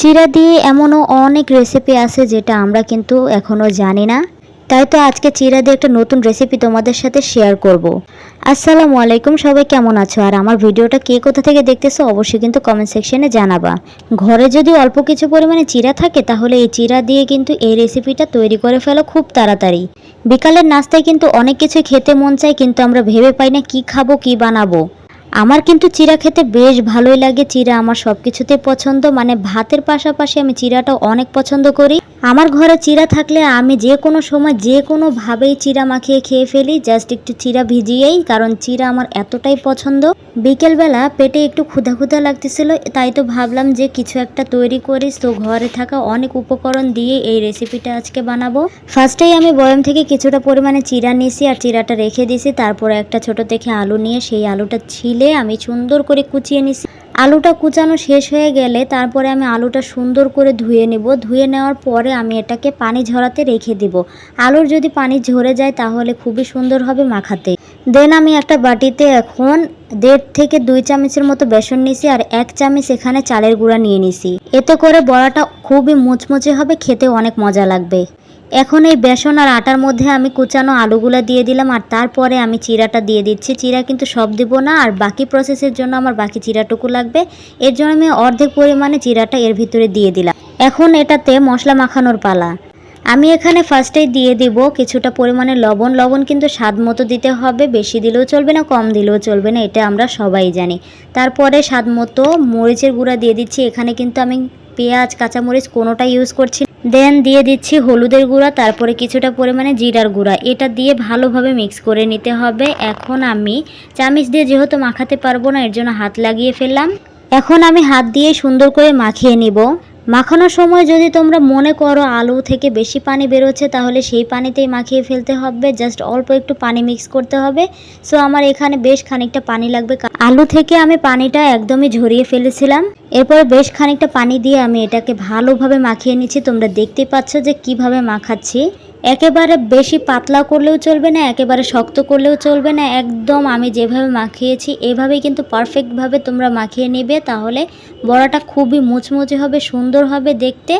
চিরা দিয়ে এমনও অনেক রেসিপি আছে যেটা আমরা কিন্তু এখনও জানি না। তাই তো আজকে চিরা দিয়ে একটা নতুন রেসিপি তোমাদের সাথে শেয়ার করব। আসসালামু আলাইকুম, সবাই কেমন আছো? আর আমার ভিডিওটা কে কোথা থেকে দেখতেছো অবশ্যই কিন্তু কমেন্ট সেকশনে জানাবা। ঘরে যদি অল্প কিছু পরিমাণে চিরা থাকে, তাহলে এই চিরা দিয়ে কিন্তু এই রেসিপিটা তৈরি করে ফেলো খুব তাড়াতাড়ি। বিকালের নাস্তায় কিন্তু অনেক কিছু খেতে মন চায়, কিন্তু আমরা ভেবে পাই না কি খাব, কি বানাবো। আমার কিন্তু চিরা খেতে বেশ ভালোই লাগে। চিরা আমার সবকিছুতে পছন্দ। মানে ভাতের পাশাপাশি আমি চিরাটা অনেক পছন্দ করি। আমার ঘরে চিরা থাকলে আমি যে কোনো সময় যে কোনোভাবেই চিরা মাখিয়ে খেয়ে ফেলি জাস্ট একটু চিরা ভিজিয়েই, কারণ চিরা আমার এতটাই পছন্দ। বিকেলবেলা পেটে একটু ক্ষুধা ক্ষুধা লাগতেছিল, তাই তো ভাবলাম যে কিছু একটা তৈরি করিস তো ঘরে থাকা অনেক উপকরণ দিয়ে এই রেসিপিটা আজকে বানাবো। ফার্স্টেই আমি বয়ম থেকে কিছুটা পরিমাণে চিরা নিয়েছি, আর চিরাটা রেখে দিয়েছি। তারপরে একটা ছোট দেখে আলু নিয়ে সেই আলুটা ছিলে আমি সুন্দর করে কুচিয়ে নিছি আলুটা কুচানো শেষ হয়ে গেলে তারপরে আমি আলুটা সুন্দর করে ধুয়ে নেব। ধুয়ে নেওয়ার পরে আমি এটাকে পানি ঝরাতে রেখে দিব। আলুর যদি পানি ঝরে যায় তাহলে খুবই সুন্দর হবে মাখাতে। দেন আমি একটা বাটিতে এখন দেড় থেকে দুই চামচের মতো বেসন নিছি আর এক চামচ এখানে চালের গুঁড়া নিয়ে নিছি এতে করে বড়াটা খুবই মুচমুচে হবে, খেতে অনেক মজা লাগবে। এখন এই বেসন আর আটার মধ্যে আমি কুচানো আলুগুলা দিয়ে দিলাম, আর তারপরে আমি চিরাটা দিয়ে দিচ্ছি। চিরা কিন্তু সব দেবো না, আর বাকি প্রসেসের জন্য আমার বাকি চিরাটুকু লাগবে। এর জন্য আমি অর্ধেক পরিমাণে চিরাটা এর ভিতরে দিয়ে দিলাম। এখন এটাতে মশলা মাখানোর পালা। আমি এখানে ফার্স্টেই দিয়ে দিব কিছুটা পরিমাণে লবণ। লবণ কিন্তু স্বাদ মতো দিতে হবে, বেশি দিলেও চলবে না, কম দিলেও চলবে না, এটা আমরা সবাই জানি। তারপরে স্বাদ মতো মরিচের গুঁড়া দিয়ে দিচ্ছি। এখানে কিন্তু আমি পেঁয়াজ, কাঁচামরিচ কোনোটা ইউজ করছি দেন দিয়ে দিচ্ছি হলুদের গুঁড়া, তারপরে কিছুটা পরিমাণে জিরার গুঁড়া। এটা দিয়ে ভালোভাবে মিক্স করে নিতে হবে। এখন আমি চামিচ দিয়ে যেহেতু মাখাতে পারব না, এর জন্য হাত লাগিয়ে ফেললাম। এখন আমি হাত দিয়ে সুন্দর করে মাখিয়ে নিব। মাখানোর সময় যদি তোমরা মনে করো আলু থেকে বেশি পানি বেরোচ্ছে, তাহলে সেই পানিতেই মাখিয়ে ফেলতে হবে। জাস্ট অল্প একটু পানি মিক্স করতে হবে। সো আমার এখানে বেশ খানিকটা পানি লাগবে। আলু থেকে আমি পানিটা একদমই ঝরিয়ে ফেলেছিলাম। এরপর বেশ খানিকটা পানি দিয়ে আমি এটাকে ভালোভাবে মাখিয়ে নিচ্ছি। তোমরা দেখতে পাচ্ছ যে কীভাবে মাখাচ্ছি। একেবারে বেশি পাতলা করলেও চলবে না, একেবারে শক্ত করলেও চলবে না। একদম আমি যেভাবে মাখিয়েছি, এভাবেই কিন্তু পারফেক্টভাবে তোমরা মাখিয়ে নেবে। তাহলে বড়াটা খুবই মুচমুচে হবে, সুন্দর হবে দেখতে।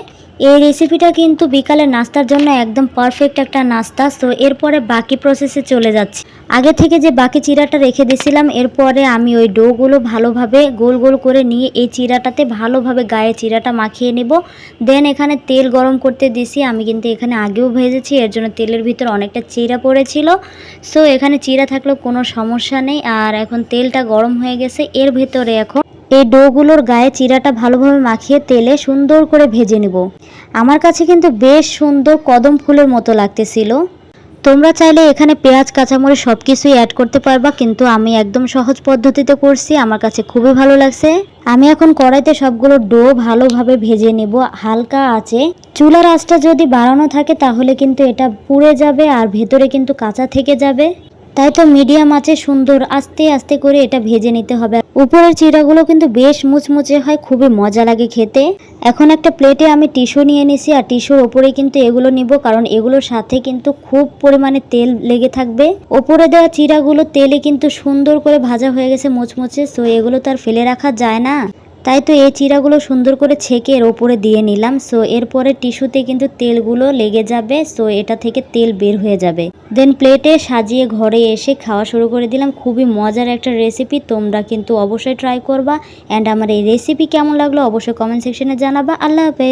এই রেসিপিটা কিন্তু বিকালে নাস্তার জন্য একদম পারফেক্ট একটা নাস্তা। তো এরপরে বাকি প্রসেসে চলে যাচ্ছি। আগে থেকে যে বাকি চিরাটা রেখে দিয়েছিলাম, এরপরে আমি ওই ডোগুলো ভালোভাবে গোল গোল করে নিয়ে এই চিরাটাতে ভালোভাবে গায়ে চিরাটা মাখিয়ে নেব। দেন এখানে তেল গরম করতে দিছি, আমি কিন্তু এখানে আগেও ভেজেছি। এর জন্য তেলের ভিতর অনেকটা চিরা পড়েছিল। সো এখানে চিরা থাকলেও কোনো সমস্যা নেই। আর এখন তেলটা গরম হয়ে গেছে, এর ভেতরে এখন এই ডোগুলোর গায়ে চিরাটা ভালোভাবে মাখিয়ে তেলে সুন্দর করে ভেজে নেব। আমার কাছে কিন্তু বেশ সুন্দর কদম ফুলের মতো লাগতেছিল। তোমরা চাইলে এখানে পেঁয়াজ, কাঁচামরিচ সব কিছুই অ্যাড করতে পারবা, কিন্তু আমি একদম সহজ পদ্ধতিতে করছি, আমার কাছে খুবই ভালো লাগছে। আমি এখন কড়াইতে সবগুলো ডো ভালোভাবে ভেজে নেব, হালকা আছে চুলার আঁচটা যদি বাড়ানো থাকে, তাহলে কিন্তু এটা পুড়ে যাবে আর ভেতরে কিন্তু কাঁচা থেকে যাবে। তাই তো মিডিয়াম আছে সুন্দর আস্তে আস্তে করে এটা ভেজে নিতে হবে। উপরের চিরাগুলো কিন্তু বেশ মুচমুচে হয়, খুবই মজা লাগে খেতে। এখন একটা প্লেটে আমি টিস্যু নিয়ে নিছি, আর টিস্যুর ওপরে কিন্তু এগুলো নিব, কারণ এগুলোর সাথে কিন্তু খুব পরিমাণে তেল লেগে থাকবে। ওপরে দেওয়া চিড়াগুলো তেলে কিন্তু সুন্দর করে ভাজা হয়ে গেছে মুচমুচে সো এগুলো তো আর ফেলে রাখা যায় না। তাই তো এই চিরাগুলো সুন্দর করে ছেঁকে এর ওপরে দিয়ে নিলাম। সো এরপরে টিস্যুতে কিন্তু তেলগুলো লেগে যাবে। সো এটা থেকে তেল বের হয়ে যাবে। দেন প্লেটে সাজিয়ে ঘরে এসে খাওয়া শুরু করে দিলাম। খুবই মজার একটা রেসিপি তোমরা কিন্তু অবশ্যই ট্রাই করবা। অ্যান্ড আমার এই রেসিপি কেমন লাগল অবশ্যই কমেন্ট সেকশনে জানাবা। আল্লাহ হাফেজ।